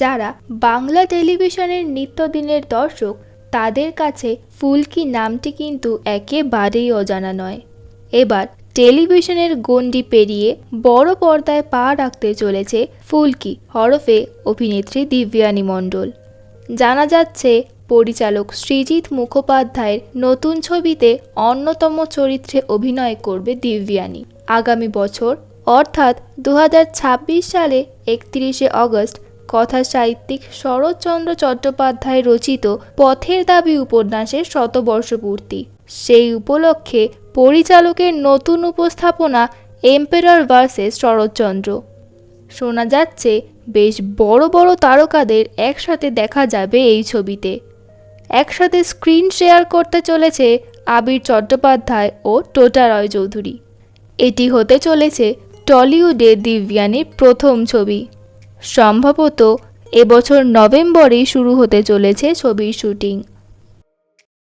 যারা বাংলা টেলিভিশনের নিত্যদিনের দর্শক, তাদের কাছে ফুলকি নামটি কিন্তু একেবারেই অজানা নয়। এবার টেলিভিশনের গণ্ডি পেরিয়ে বড় পর্দায় পা রাখতে চলেছে ফুলকি হরফে অভিনেত্রী দিব্যানী মণ্ডল। জানা যাচ্ছে, পরিচালক সৃজিত মুখোপাধ্যায়ের নতুন ছবিতে অন্যতম চরিত্রে অভিনয় করবে দিব্যানী। আগামী বছর অর্থাৎ দু হাজার ছাব্বিশ সালে একত্রিশে অগস্ট কথা সাহিত্যিক শরৎচন্দ্র চট্টোপাধ্যায় রচিত পথের দাবি উপন্যাসের শতবর্ষপূর্তি। সেই উপলক্ষে পরিচালকের নতুন উপস্থাপনা এম্পেরর ভার্সেস শরৎচন্দ্র। শোনা যাচ্ছে, বেশ বড় বড় তারকাদের একসাথে দেখা যাবে এই ছবিতে। একসাথে স্ক্রিন শেয়ার করতে চলেছে আবির চট্টোপাধ্যায় ও টোটা রয় চৌধুরী এটি হতে চলেছে টলিউডে দিব্যানীর প্রথম ছবি। সম্ভবত এবছর নভেম্বরেই শুরু হতে চলেছে ছবির শুটিং।